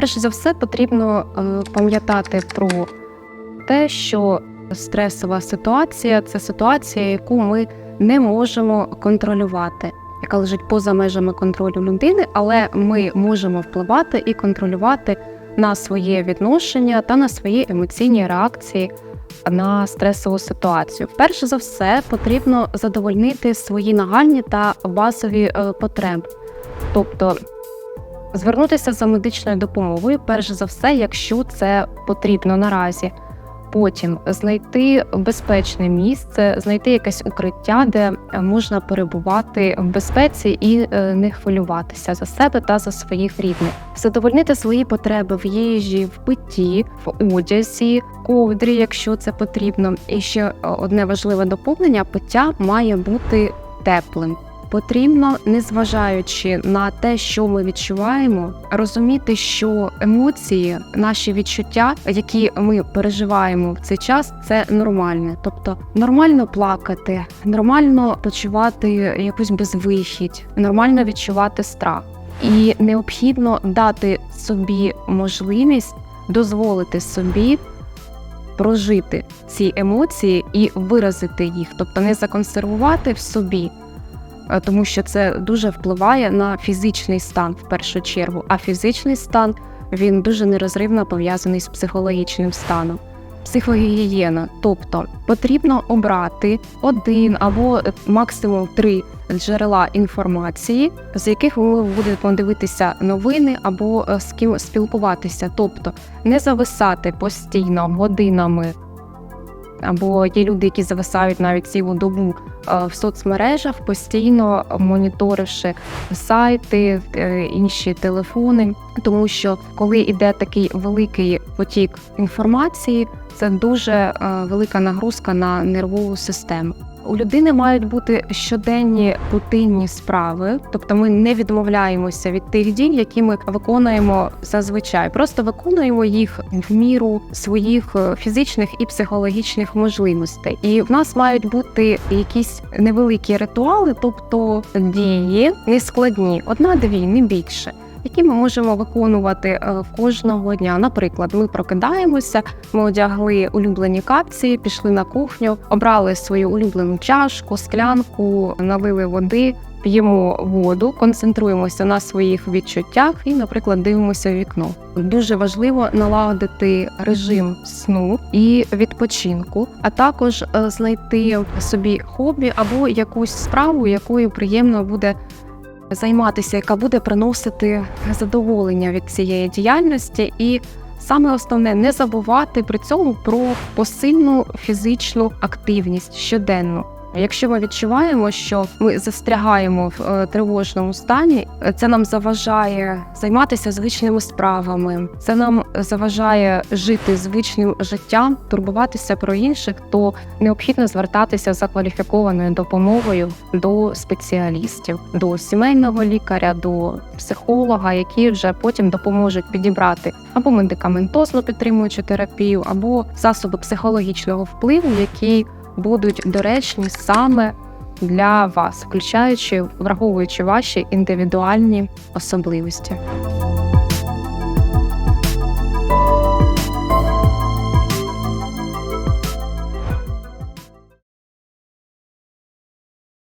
Перш за все, потрібно е, пам'ятати про те, що стресова ситуація це ситуація, яку ми не можемо контролювати, яка лежить поза межами контролю людини, але ми можемо впливати і контролювати на своє відношення та на свої емоційні реакції на стресову ситуацію. Перш за все, потрібно задовольнити свої нагальні та базові е, потреби, тобто звернутися за медичною допомогою, перш за все, якщо це потрібно наразі. Потім знайти безпечне місце, знайти якесь укриття, де можна перебувати в безпеці і е, не хвилюватися за себе та за своїх рідних, задовольнити свої потреби в їжі, в питті, в одязі, ковдрі, якщо це потрібно. І ще е, одне важливе доповнення: пиття має бути теплим. Потрібно, незважаючи на те, що ми відчуваємо, розуміти, що емоції, наші відчуття, які ми переживаємо в цей час, це нормальне. Тобто нормально плакати, нормально почувати якусь безвихідь, нормально відчувати страх. І необхідно дати собі можливість дозволити собі прожити ці емоції і виразити їх, тобто не законсервувати в собі. Е, тому що це дуже впливає на фізичний стан в першу чергу. А фізичний стан він дуже нерозривно пов'язаний з психологічним станом. Психогігієна, тобто потрібно обрати один або е, максимум три джерела інформації, з яких ви будете дивитися новини або е, з ким спілкуватися, тобто не зависати постійно годинами або є люди, які зависають навіть цілу добу е, в соцмережах, постійно моніторивши сайти, е, інші телефони, тому що коли йде такий великий потік інформації, це дуже е, велика нагрузка на нервову систему. У людини мають бути щоденні рутинні справи, тобто ми не відмовляємося від тих дій, які ми виконуємо зазвичай. Просто виконуємо їх в міру своїх е, фізичних і психологічних можливостей. І в нас мають бути якісь невеликі ритуали, тобто дії нескладні, одна-дві, не більше які ми можемо виконувати е, кожного дня. Наприклад, ми прокидаємося, ми одягли улюблені капці, пішли на кухню, обрали свою улюблену чашку, склянку, налили води. П'ємо воду, концентруємося на своїх відчуттях і, наприклад, дивимося вікно. Дуже важливо налагодити режим сну і відпочинку, а також е, знайти собі хобі або якусь справу, якою приємно буде займатися, яка буде приносити задоволення від цієї діяльності, і саме основне не забувати при цьому про посильну фізичну активність щоденну. Якщо ми відчуваємо, що ми застрягаємо в е, тривожному стані, це нам заважає займатися звичними справами, це нам заважає жити звичним життям, турбуватися про інших, то необхідно звертатися за кваліфікованою допомогою до спеціалістів, до сімейного лікаря, до психолога, які вже потім допоможуть підібрати або медикаментозну підтримуючу терапію, або засоби психологічного впливу, які будуть доречні саме для вас, включаючи враховуючи ваші індивідуальні особливості.